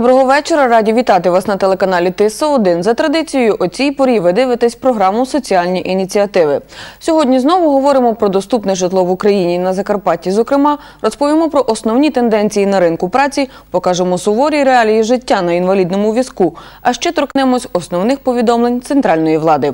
Доброго вечора. Раді вітати вас на телеканалі ТСО 1 За традицією, о цій порі ви дивитесь програму Соціальні ініціативи. Сьогодні знову говоримо про доступне житло в Україні на Закарпатті. Зокрема, розповімо про основні тенденції на ринку праці, покажемо суворі реалії життя на інвалідному візку, а ще торкнемось основних повідомлень центральної влади.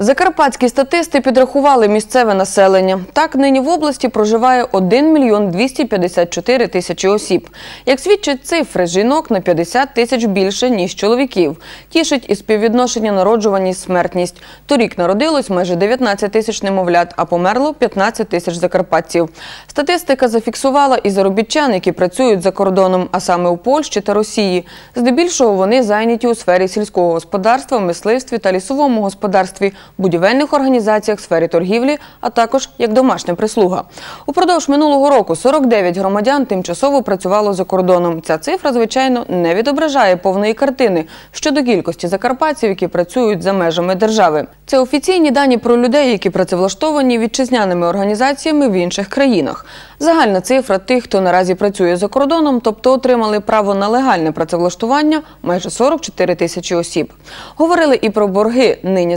Закарпатські статисти підрахували місцеве населення. Так, нині в області проживає 1 мільйон 254 тисячі осіб. Як свідчать цифри, жінок на 50 тисяч більше, ніж чоловіків. Тішить і співвідношення народжуваність смертність. Торік народилось майже 19 тисяч немовлят, а померло 15 тисяч закарпатців. Статистика зафіксувала і заробітчан, які працюють за кордоном, а саме у Польщі та Росії. Здебільшого вони зайняті у сфері сільського господарства, мисливстві та лісовому господарстві будівельних організаціях, сфері торгівлі, а також як домашня прислуга. Упродовж минулого року 49 громадян тимчасово працювало за кордоном. Ця цифра, звичайно, не відображає повної картини щодо кількості закарпатців, які працюють за межами держави. Це офіційні дані про людей, які працевлаштовані вітчизняними організаціями в інших країнах. Загальна цифра тих, хто наразі працює за кордоном, тобто отримали право на легальне працевлаштування, майже 44 тисячі осіб. Говорили і про борги. Нині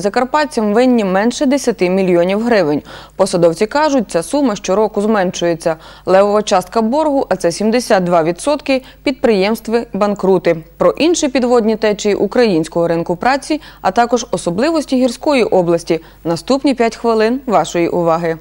закарпатцям винні менше 10 мільйонів гривень. Посадовці кажуть, ця сума щороку зменшується. Левова частка боргу, а це 72%, підприємстви банкрути. Про інші підводні течії українського ринку праці, а також особливості гірської області. Наступні 5 хвилин вашої уваги.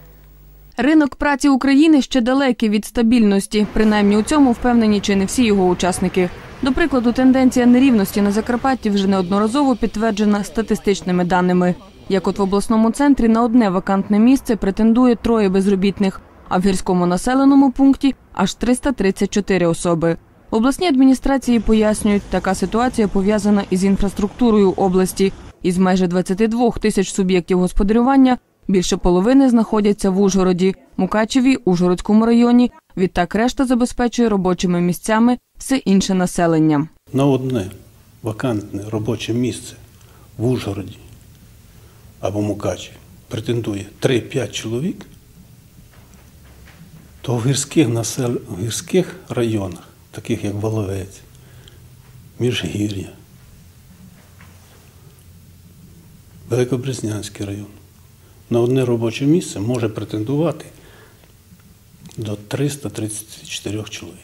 Ринок праці України ще далекий від стабільності. Принаймні у цьому впевнені чи не всі його учасники. До прикладу, тенденція нерівності на Закарпатті вже неодноразово підтверджена статистичними даними. Як от в обласному центрі на одне вакантне місце претендує троє безробітних, а в гірському населеному пункті аж 334 особи. В обласній адміністрації пояснюють, така ситуація пов'язана із інфраструктурою області. Із майже 22 тисяч суб'єктів господарювання більше половини знаходяться в Ужгороді, Мукачеві, Ужгородському районі. Відтак решта забезпечує робочими місцями все інше населення. на одне вакантне робоче місце в Ужгороді або Мукачі претендує 3-5 чоловік, то в гірських, насел... в гірських районах, таких як Воловець, Міжгір'я, Великобрезнянський район, на одне робоче місце може претендувати до 334 чоловік.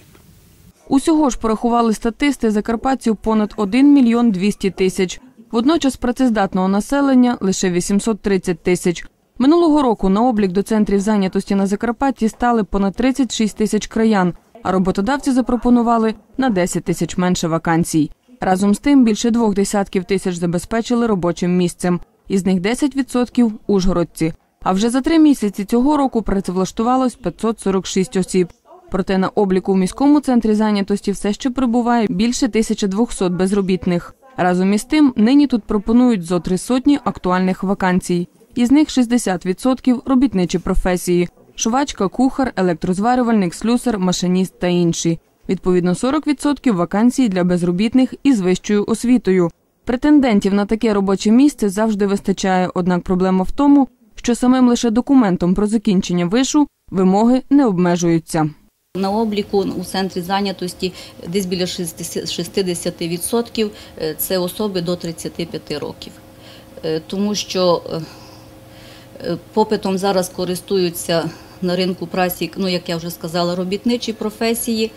Усього ж порахували статисти закарпатців понад 1 мільйон 200 тисяч. Водночас працездатного населення лише 830 тисяч. Минулого року на облік до центрів зайнятості на Закарпатті стали понад 36 тисяч краян, а роботодавці запропонували на 10 тисяч менше вакансій. Разом з тим більше двох десятків тисяч забезпечили робочим місцем. Із них 10% – ужгородці. А вже за три місяці цього року працевлаштувалось 546 осіб. Проте на обліку в міському центрі зайнятості все ще прибуває більше 1200 безробітних. Разом із тим, нині тут пропонують зо три сотні актуальних вакансій. Із них 60% – робітничі професії – швачка, кухар, електрозварювальник, слюсар, машиніст та інші. Відповідно, 40% вакансій для безробітних із вищою освітою. Претендентів на таке робоче місце завжди вистачає, однак проблема в тому, що самим лише документом про закінчення вишу вимоги не обмежуються. На обліку у центрі зайнятості десь біля 60 60% це особи до 35 років. Е, Тому що е, е, попитом зараз користуються на ринку праці, ну як я вже сказала, робітничі професії,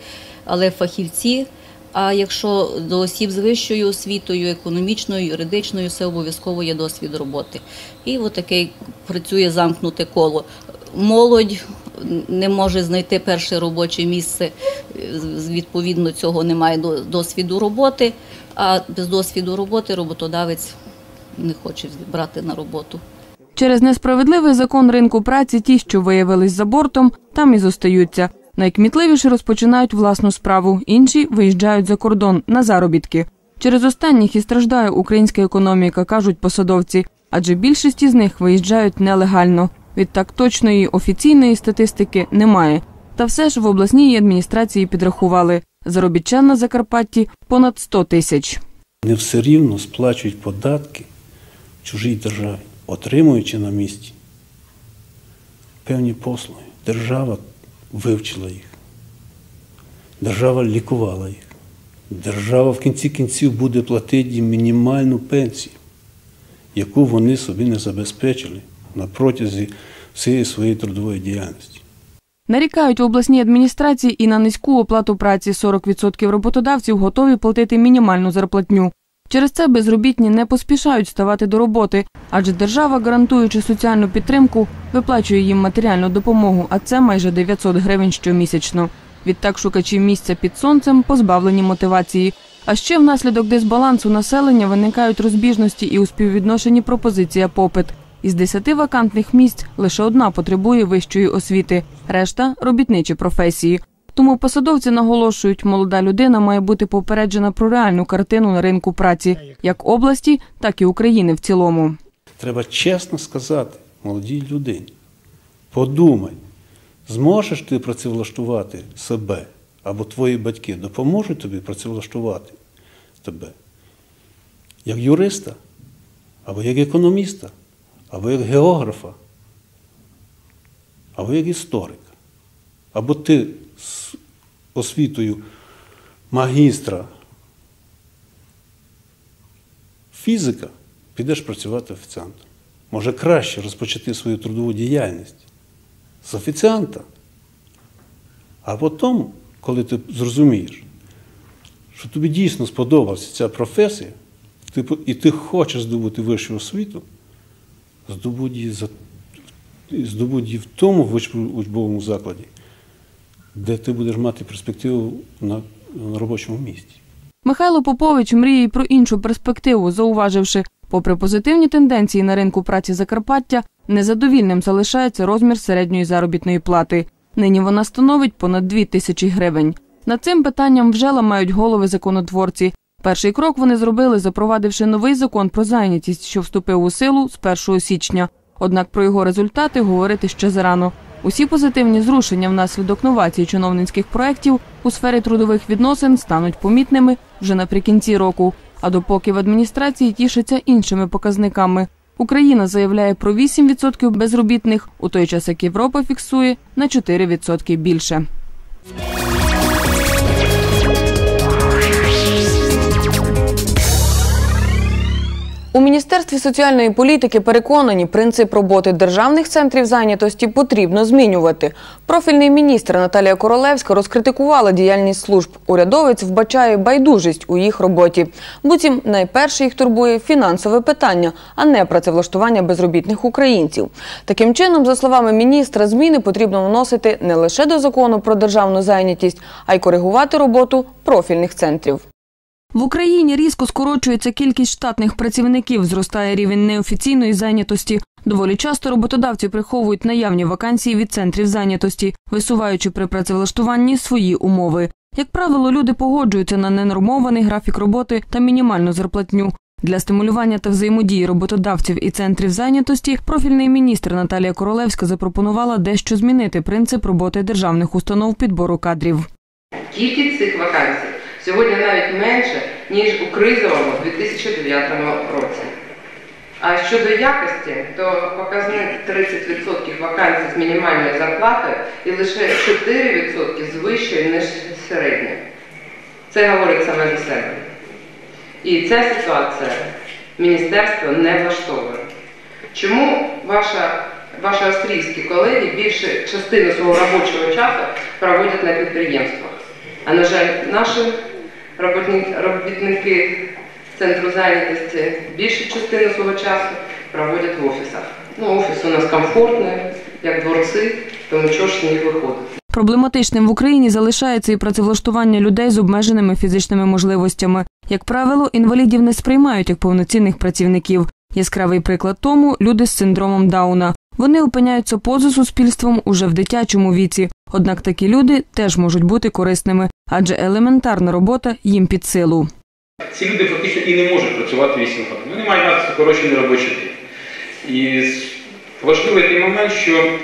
але фахівці. А якщо до осіб з вищою освітою, економічною, юридичною, це обов'язково є досвід роботи. І отаке працює замкнуте коло. Молодь не може знайти перше робоче місце, відповідно цього немає до- досвіду роботи, а без досвіду роботи роботодавець не хоче брати на роботу. Через несправедливий закон ринку праці ті, що виявились за бортом, там і зостаються. Найкмітливіші розпочинають власну справу, інші виїжджають за кордон на заробітки. Через останніх і страждає українська економіка, кажуть посадовці, адже більшість із них виїжджають нелегально. Відтак точної офіційної статистики немає. Та все ж в обласній адміністрації підрахували заробітчан на Закарпатті понад 100 тисяч. Не все рівно сплачують податки в чужій державі, отримуючи на місці певні послуги. Держава вивчила їх. Держава лікувала їх. Держава в кінці кінців буде платити їм мінімальну пенсію, яку вони собі не забезпечили на протязі всієї своєї трудової діяльності. Нарікають в обласній адміністрації і на низьку оплату праці. 40% роботодавців готові платити мінімальну зарплатню. Через це безробітні не поспішають ставати до роботи, адже держава, гарантуючи соціальну підтримку, виплачує їм матеріальну допомогу, а це майже 900 гривень щомісячно. Відтак шукачі місця під сонцем позбавлені мотивації. А ще внаслідок дисбалансу населення виникають розбіжності і у співвідношенні пропозиція попит. Із 10 вакантних місць лише одна потребує вищої освіти, решта робітничі професії. Тому посадовці наголошують, молода людина має бути попереджена про реальну картину на ринку праці як області, так і України в цілому. Треба чесно сказати молодій людині, подумай, зможеш ти працевлаштувати себе або твої батьки допоможуть тобі працевлаштувати тебе як юриста, або як економіста, або як географа, або як історика. Або ти з освітою магістра фізика підеш працювати офіціантом. Може краще розпочати свою трудову діяльність з офіціанта. А потім, коли ти зрозумієш, що тобі дійсно сподобалася ця професія, і ти хочеш здобути вищу освіту, здобудь її, за, в тому учбовому закладі, де ти будеш мати перспективу на, на робочому місці. Михайло Попович мріє й про іншу перспективу, зауваживши, попри позитивні тенденції на ринку праці Закарпаття, незадовільним залишається розмір середньої заробітної плати. Нині вона становить понад 2 тисячі гривень. Над цим питанням вже ламають голови законотворці. Перший крок вони зробили, запровадивши новий закон про зайнятість, що вступив у силу з 1 січня. Однак про його результати говорити ще зарано. Усі позитивні зрушення внаслідок новацій чиновницьких проєктів у сфері трудових відносин стануть помітними вже наприкінці року. А допоки в адміністрації тішаться іншими показниками. Україна заявляє про 8% безробітних, у той час як Європа фіксує на 4% більше. У Міністерстві соціальної політики переконані, принцип роботи державних центрів зайнятості потрібно змінювати. Профільний міністр Наталія Королевська розкритикувала діяльність служб. Урядовець вбачає байдужість у їх роботі. Буцім найперше їх турбує фінансове питання, а не працевлаштування безробітних українців. Таким чином, за словами міністра, зміни потрібно вносити не лише до закону про державну зайнятість, а й коригувати роботу профільних центрів. В Україні різко скорочується кількість штатних працівників, зростає рівень неофіційної зайнятості. Доволі часто роботодавці приховують наявні вакансії від центрів зайнятості, висуваючи при працевлаштуванні свої умови. Як правило, люди погоджуються на ненормований графік роботи та мінімальну зарплатню. Для стимулювання та взаємодії роботодавців і центрів зайнятості профільний міністр Наталія Королевська запропонувала дещо змінити принцип роботи державних установ підбору кадрів. Кількість цих вакансій сьогодні навіть менше, ніж у кризовому 2009 році. А щодо якості, то показник 30% вакансій з мінімальною зарплатою і лише 4% з вищою, ніж середня. Це говорить саме за себе. І ця ситуація міністерство не влаштовує. Чому ваша, ваші австрійські колеги більше частину свого робочого часу проводять на підприємствах? А на жаль, наші робітники центру зайнятості більшу частину свого часу проводять в офісах. Ну, офіс у нас комфортний, як дворці, тому чого ж з них виходити? Проблематичним в Україні залишається і працевлаштування людей з обмеженими фізичними можливостями. Як правило, інвалідів не сприймають як повноцінних працівників. Яскравий приклад тому люди з синдромом Дауна. Вони опиняються поза суспільством уже в дитячому віці. Однак такі люди теж можуть бути корисними, адже елементарна робота їм під силу. Ці люди фактично і не можуть працювати 8 годин. Вони мають мати скорочений робочий день. І важливий той момент, що е,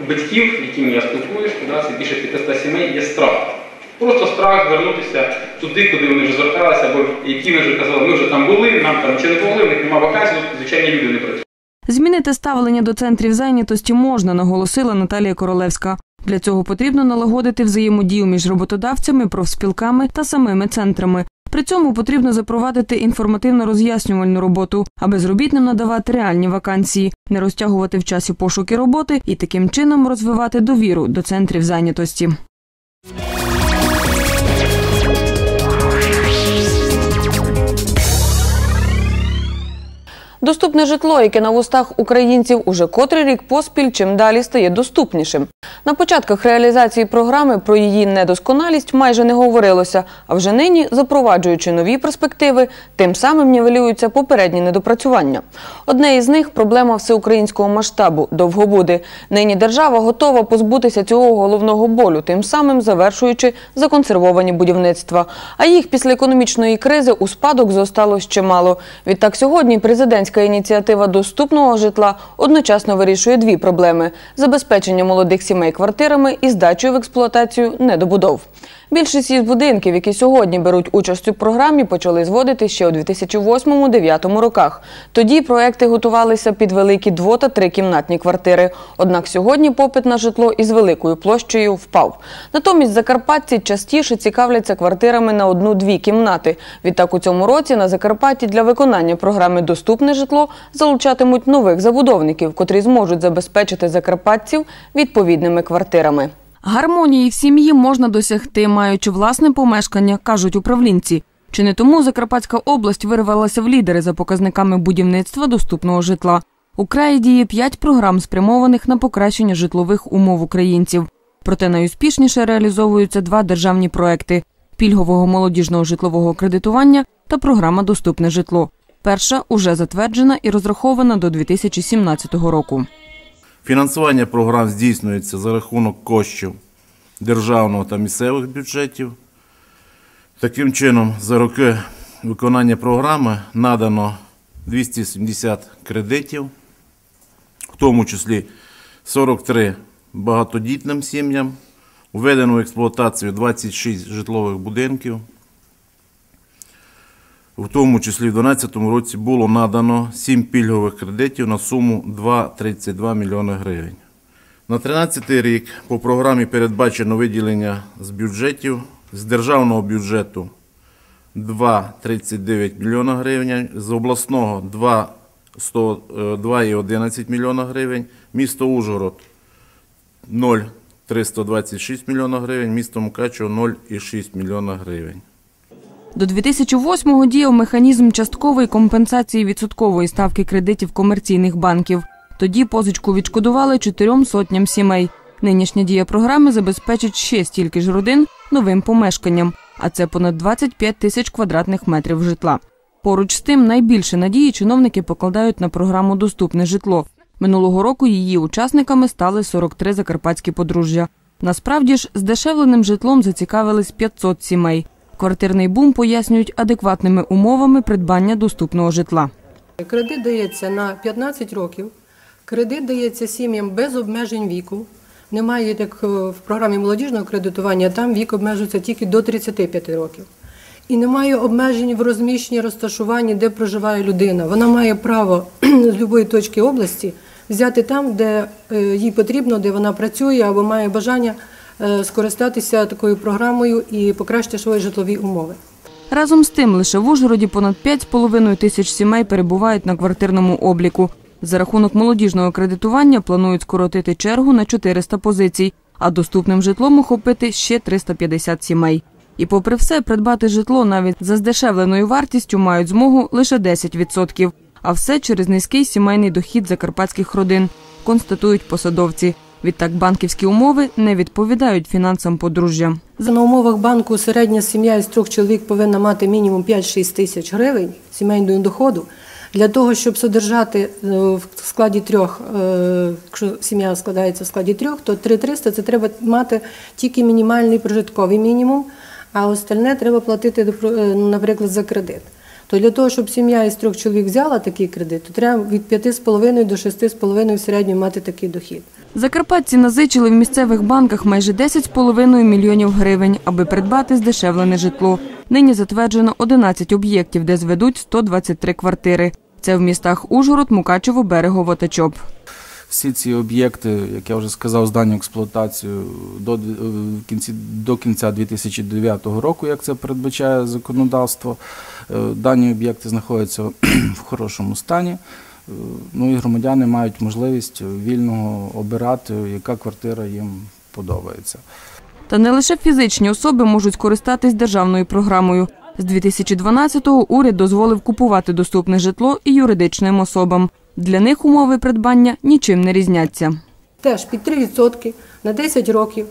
у батьків, якими я спілкуюся, більше 500 сімей, є страх. Просто страх звернутися туди, куди вони вже зверталися, або які вони вже казали, ми вже там були, нам там чи не помогли, в них немає вакансій, звичайні люди не працюють. Змінити ставлення до центрів зайнятості можна, наголосила Наталія Королевська. Для цього потрібно налагодити взаємодію між роботодавцями, профспілками та самими центрами. При цьому потрібно запровадити інформативно-роз'яснювальну роботу, а безробітним надавати реальні вакансії, не розтягувати в часі пошуки роботи і таким чином розвивати довіру до центрів зайнятості. Доступне житло, яке на вустах українців уже котрий рік поспіль, чим далі стає доступнішим. На початках реалізації програми про її недосконалість майже не говорилося, а вже нині, запроваджуючи нові перспективи, тим самим нівелюються попередні недопрацювання. Одне із них проблема всеукраїнського масштабу довгобуди. Нині держава готова позбутися цього головного болю, тим самим завершуючи законсервовані будівництва. А їх після економічної кризи у спадок зосталось чимало. Відтак сьогодні президентська ініціатива доступного житла одночасно вирішує дві проблеми: забезпечення молодих сімей квартирами і здачею в експлуатацію недобудов. Більшість із будинків, які сьогодні беруть участь у програмі, почали зводити ще у 2008-2009 роках. Тоді проекти готувалися під великі дво- та трикімнатні квартири. Однак сьогодні попит на житло із великою площею впав. Натомість закарпатці частіше цікавляться квартирами на одну-дві кімнати. Відтак у цьому році на Закарпатті для виконання програми Доступне житло залучатимуть нових забудовників, котрі зможуть забезпечити закарпатців відповідними квартирами. Гармонії в сім'ї можна досягти, маючи власне помешкання, кажуть управлінці. Чи не тому Закарпатська область вирвалася в лідери за показниками будівництва доступного житла. У краї діє п'ять програм, спрямованих на покращення житлових умов українців. Проте найуспішніше реалізовуються два державні проекти пільгового молодіжного житлового кредитування та програма Доступне житло. Перша уже затверджена і розрахована до 2017 року. Фінансування програм здійснюється за рахунок коштів державного та місцевих бюджетів. Таким чином, за роки виконання програми надано 270 кредитів, в тому числі 43 багатодітним сім'ям, введено в експлуатацію 26 житлових будинків. В тому числі в 2012 році було надано 7 пільгових кредитів на суму 2,32 мільйони гривень. На 2013 рік по програмі передбачено виділення з бюджетів з державного бюджету 2,39 мільйона гривень, з обласного 2, 100, е, 2,11 мільйона гривень, місто Ужгород 0,326 мільйона гривень, місто Мукачево 0,6 мільйона гривень. До 2008-го діяв механізм часткової компенсації відсоткової ставки кредитів комерційних банків. Тоді позичку відшкодували чотирьом сотням сімей. Нинішня дія програми забезпечить ще стільки ж родин новим помешканням, а це понад 25 тисяч квадратних метрів житла. Поруч з тим, найбільше надії чиновники покладають на програму Доступне житло. Минулого року її учасниками стали 43 закарпатські подружжя. Насправді ж, здешевленим житлом зацікавились 500 сімей. Квартирний бум пояснюють адекватними умовами придбання доступного житла. Кредит дається на 15 років. Кредит дається сім'ям без обмежень віку. Немає як е, в програмі молодіжного кредитування, там вік обмежується тільки до 35 років. І немає обмежень в розміщенні, розташуванні, де проживає людина. Вона має право з будь-якої точки області взяти там, де е, їй потрібно, де вона працює або має бажання скористатися такою програмою і покращити свої житлові умови. Разом з тим, лише в Ужгороді понад 5,5 тисяч сімей перебувають на квартирному обліку. За рахунок молодіжного кредитування планують скоротити чергу на 400 позицій, а доступним житлом охопити ще 350 сімей. І попри все, придбати житло навіть за здешевленою вартістю мають змогу лише 10%. А все через низький сімейний дохід закарпатських родин, констатують посадовці. Відтак банківські умови не відповідають фінансам подружжя. На умовах банку середня сім'я із трьох чоловік повинна мати мінімум 5-6 тисяч гривень сімейного доходу. Для того, щоб содержати е, в складі трьох, е, якщо сім'я складається в складі трьох, то 3300 – це треба мати тільки мінімальний прожитковий мінімум, а остальне треба платити, е, наприклад, за кредит. То для того, щоб сім'я із трьох чоловік взяла такий кредит, то треба від 5,5 до 6,5 в середньому мати такий дохід. Закарпатці назичили в місцевих банках майже 10,5 мільйонів гривень, аби придбати здешевлене житло. Нині затверджено 11 об'єктів, де зведуть 123 квартири. Це в містах Ужгород, Мукачево, Берегово та Чоп. Всі ці об'єкти, як я вже сказав, здані експлуатацію до, е, кінці, до кінця 2009 року, як це передбачає законодавство. Е, Дані об'єкти знаходяться в хорошому стані. Е, Ну і громадяни мають можливість вільно обирати, яка квартира їм подобається. Та не лише фізичні особи можуть скористатись державною програмою. З 2012-го уряд дозволив купувати доступне житло і юридичним особам. Для них умови придбання нічим не різняться. Теж під 3% на 10 років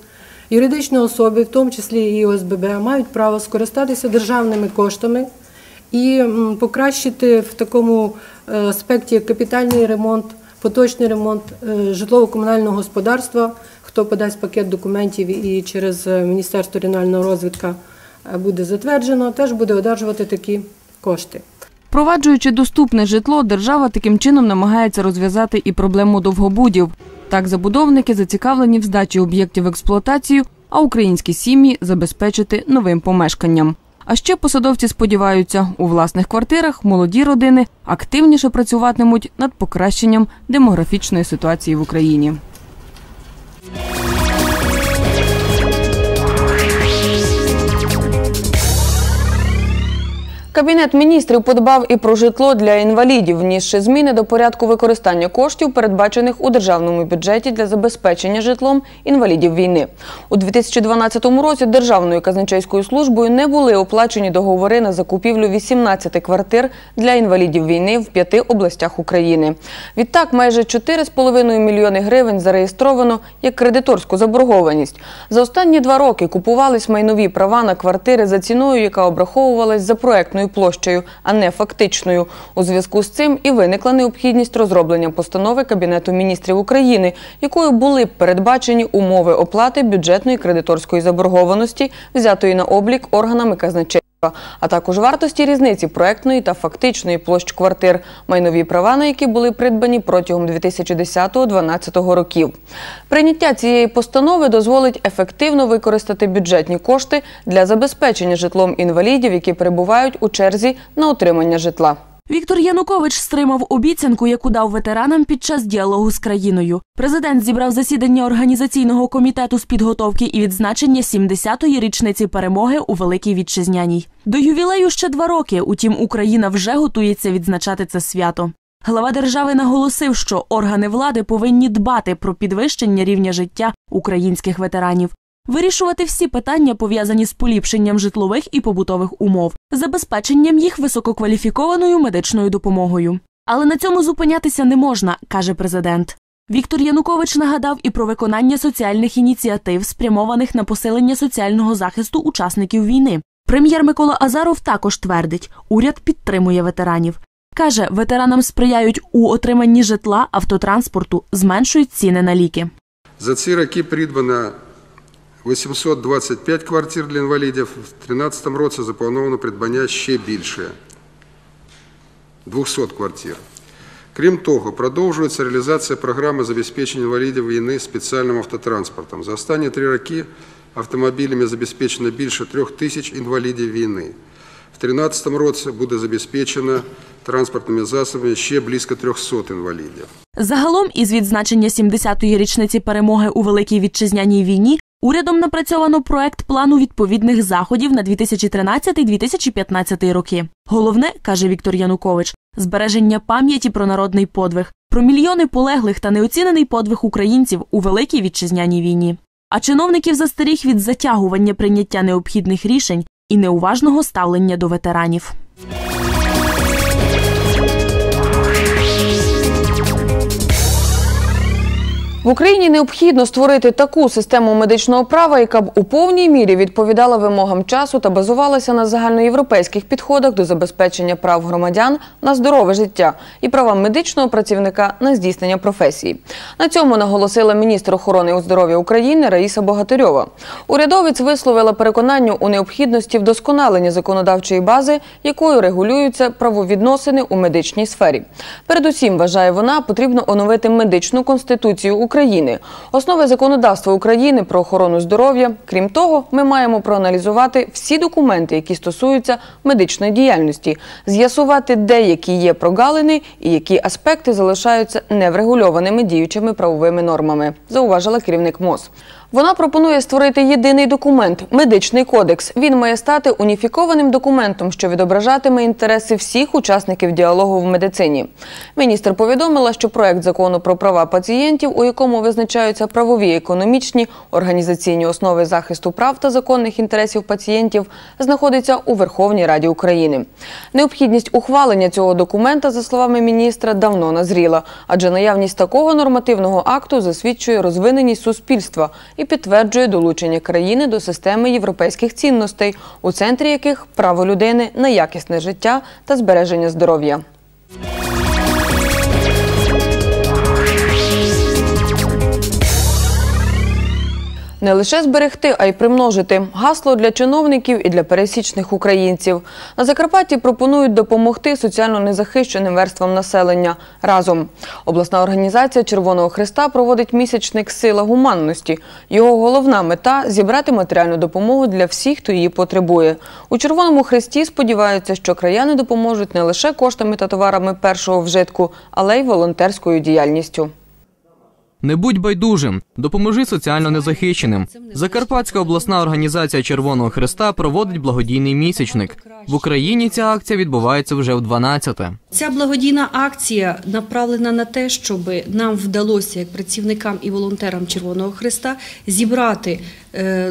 юридичні особи, в тому числі і ОСББ, мають право скористатися державними коштами і покращити в такому е, аспекті як капітальний ремонт, поточний ремонт е, житлово-комунального господарства. Хто подасть пакет документів і через е, Міністерство регіонального розвитку буде затверджено, теж буде одержувати такі кошти. Впроваджуючи доступне житло, держава таким чином намагається розв'язати і проблему довгобудів. Так, забудовники зацікавлені в здачі об'єктів в експлуатацію, а українські сім'ї забезпечити новим помешканням. А ще посадовці сподіваються, у власних квартирах молоді родини активніше працюватимуть над покращенням демографічної ситуації в Україні. Кабінет міністрів подбав і про житло для інвалідів, внісши зміни до порядку використання коштів, передбачених у державному бюджеті для забезпечення житлом інвалідів війни. У 2012 році Державною казначейською службою не були оплачені договори на закупівлю 18 квартир для інвалідів війни в п'яти областях України. Відтак, майже 4,5 мільйони гривень зареєстровано як кредиторську заборгованість. За останні два роки купувались майнові права на квартири за ціною, яка обраховувалась за проектною площею, а не фактичною. У зв'язку з цим і виникла необхідність розроблення постанови Кабінету міністрів України, якою були передбачені умови оплати бюджетної кредиторської заборгованості, взятої на облік органами казначейства. А також вартості різниці проектної та фактичної площ квартир, майнові права на які були придбані протягом 2010-2012 років. Прийняття цієї постанови дозволить ефективно використати бюджетні кошти для забезпечення житлом інвалідів, які перебувають у черзі на отримання житла. Віктор Янукович стримав обіцянку, яку дав ветеранам під час діалогу з країною. Президент зібрав засідання організаційного комітету з підготовки і відзначення 70-ї річниці перемоги у Великій Вітчизняній. До ювілею ще два роки. Утім, Україна вже готується відзначати це свято. Глава держави наголосив, що органи влади повинні дбати про підвищення рівня життя українських ветеранів. Вирішувати всі питання, пов'язані з поліпшенням житлових і побутових умов, забезпеченням їх висококваліфікованою медичною допомогою. Але на цьому зупинятися не можна, каже президент. Віктор Янукович нагадав і про виконання соціальних ініціатив, спрямованих на посилення соціального захисту учасників війни. Прем'єр Микола Азаров також твердить, уряд підтримує ветеранів. Каже, ветеранам сприяють у отриманні житла, автотранспорту, зменшують ціни на ліки. За ці роки придбано 825 квартир для інвалідів. В 2013 році заплановано придбання ще більше – 200 квартир. Крім того, продовжується реалізація програми забезпечення інвалідів війни спеціальним автотранспортом. За останні три роки автомобілями забезпечено більше трьох тисяч інвалідів війни. В 2013 році буде забезпечено транспортними засобами ще близько 300 інвалідів. Загалом, із відзначення 70-ї річниці перемоги у Великій Вітчизняній війні, урядом напрацьовано проект плану відповідних заходів на 2013-2015 роки. Головне, каже Віктор Янукович, збереження пам'яті про народний подвиг, про мільйони полеглих та неоцінений подвиг українців у Великій Вітчизняній війні. А чиновників застеріг від затягування прийняття необхідних рішень і неуважного ставлення до ветеранів. В Україні необхідно створити таку систему медичного права, яка б у повній мірі відповідала вимогам часу та базувалася на загальноєвропейських підходах до забезпечення прав громадян на здорове життя і правам медичного працівника на здійснення професії. На цьому наголосила міністр охорони у здоров'я України Раїса Богатирьова. Урядовець висловила переконання у необхідності вдосконалення законодавчої бази, якою регулюються правовідносини у медичній сфері. Передусім, вважає вона, потрібно оновити медичну конституцію України. України, основи законодавства України про охорону здоров'я. Крім того, ми маємо проаналізувати всі документи, які стосуються медичної діяльності, з'ясувати, де які є прогалини і які аспекти залишаються неврегульованими діючими правовими нормами, зауважила керівник МОЗ. Вона пропонує створити єдиний документ медичний кодекс. Він має стати уніфікованим документом, що відображатиме інтереси всіх учасників діалогу в медицині. Міністр повідомила, що проект закону про права пацієнтів, у якому визначаються правові, економічні, організаційні основи захисту прав та законних інтересів пацієнтів, знаходиться у Верховній Раді України. Необхідність ухвалення цього документа, за словами міністра, давно назріла, адже наявність такого нормативного акту засвідчує розвиненість суспільства і підтверджує долучення країни до системи європейських цінностей, у центрі яких право людини на якісне життя та збереження здоров'я. Не лише зберегти, а й примножити гасло для чиновників і для пересічних українців. На Закарпатті пропонують допомогти соціально незахищеним верствам населення разом. Обласна організація Червоного Христа проводить місячник Сила гуманності. Його головна мета зібрати матеріальну допомогу для всіх, хто її потребує. У Червоному Христі сподіваються, що краяни допоможуть не лише коштами та товарами першого вжитку, але й волонтерською діяльністю. Не будь байдужим, допоможи соціально незахищеним. Закарпатська обласна організація Червоного Христа проводить благодійний місячник. В Україні ця акція відбувається вже в 12-те. Ця благодійна акція направлена на те, щоб нам вдалося, як працівникам і волонтерам Червоного Христа, зібрати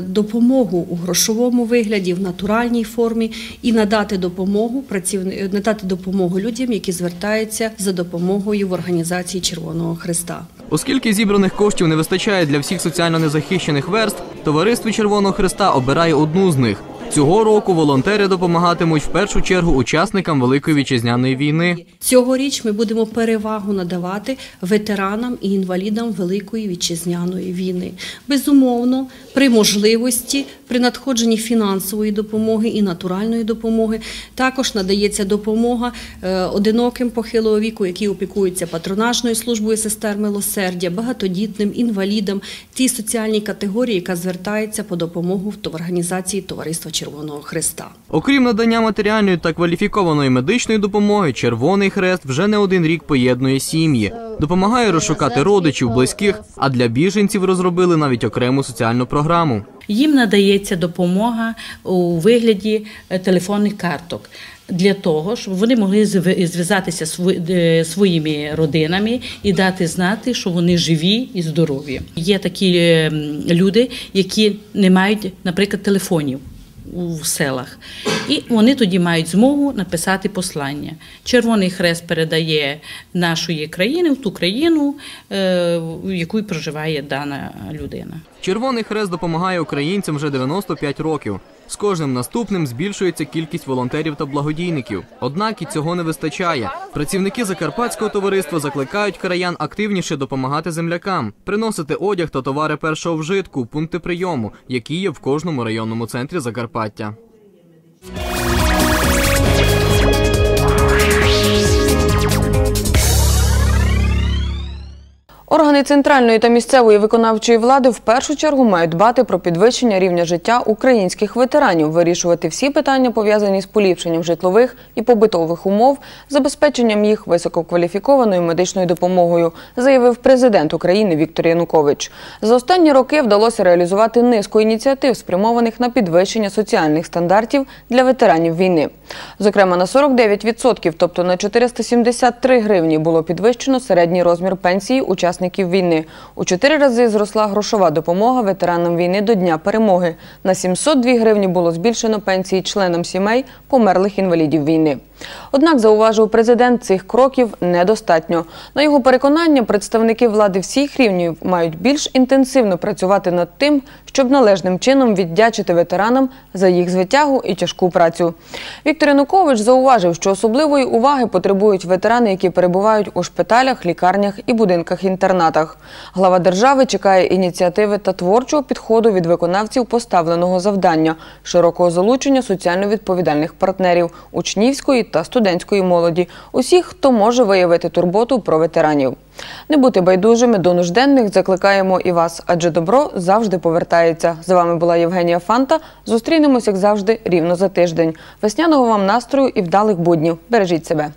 допомогу у грошовому вигляді, в натуральній формі і надати допомогу працівни... надати допомогу людям, які звертаються за допомогою в організації Червоного Христа. Оскільки зібраних коштів не вистачає для всіх соціально незахищених верств, товариство Червоного Христа обирає одну з них. Цього року волонтери допомагатимуть в першу чергу учасникам Великої вітчизняної війни. Цьогоріч ми будемо перевагу надавати ветеранам і інвалідам Великої вітчизняної війни. Безумовно, при можливості, при надходженні фінансової допомоги і натуральної допомоги також надається допомога е, одиноким похилого віку, які опікуються патронажною службою сестер милосердя, багатодітним інвалідам, тій соціальній категорії, яка звертається по допомогу в організації Товариства Червоного Христа. Окрім надання матеріальної та кваліфікованої медичної допомоги, Червоний Хрест вже не один рік поєднує сім'ї, допомагає розшукати родичів, близьких, а для біженців розробили навіть окрему соціальну програму. Їм надається допомога у вигляді е, телефонних карток. Для того, щоб вони могли зв'язатися е, своїми родинами і дати знати, що вони живі і здорові. Є такі е, люди, які не мають, наприклад, телефонів у селах, і вони тоді мають змогу написати послання. Червоний Хрест передає нашої країни в ту країну, е, в якій проживає дана людина. Червоний Хрест допомагає українцям вже 95 років. З кожним наступним збільшується кількість волонтерів та благодійників. Однак і цього не вистачає. Працівники закарпатського товариства закликають краян активніше допомагати землякам, приносити одяг та товари першого вжитку, пункти прийому, які є в кожному районному центрі Закарпаття. Органи центральної та місцевої виконавчої влади в першу чергу мають дбати про підвищення рівня життя українських ветеранів, вирішувати всі питання, пов'язані з поліпшенням житлових і побутових умов, забезпеченням їх висококваліфікованою медичною допомогою, заявив президент України Віктор Янукович. За останні роки вдалося реалізувати низку ініціатив, спрямованих на підвищення соціальних стандартів для ветеранів війни. Зокрема, на 49%, тобто на 473 гривні, було підвищено середній розмір пенсії учасників війни. У чотири рази зросла грошова допомога ветеранам війни до Дня перемоги. На 702 гривні було збільшено пенсії членам сімей померлих інвалідів війни. Однак, зауважив президент, цих кроків недостатньо. На його переконання, представники влади всіх рівнів мають більш інтенсивно працювати над тим, щоб належним чином віддячити ветеранам за їх звитягу і тяжку працю. Віктор Янукович зауважив, що особливої уваги потребують ветерани, які перебувають у шпиталях, лікарнях і будинках інтернатів. Інтернатах. Глава держави чекає ініціативи та творчого підходу від виконавців поставленого завдання, широкого залучення соціально відповідальних партнерів, учнівської та студентської молоді, усіх, хто може виявити турботу про ветеранів. Не бути байдужими до нужденних закликаємо і вас, адже добро завжди повертається. З вами була Євгенія Фанта. Зустрінемось, як завжди, рівно за тиждень. Весняного вам настрою і вдалих буднів. Бережіть себе.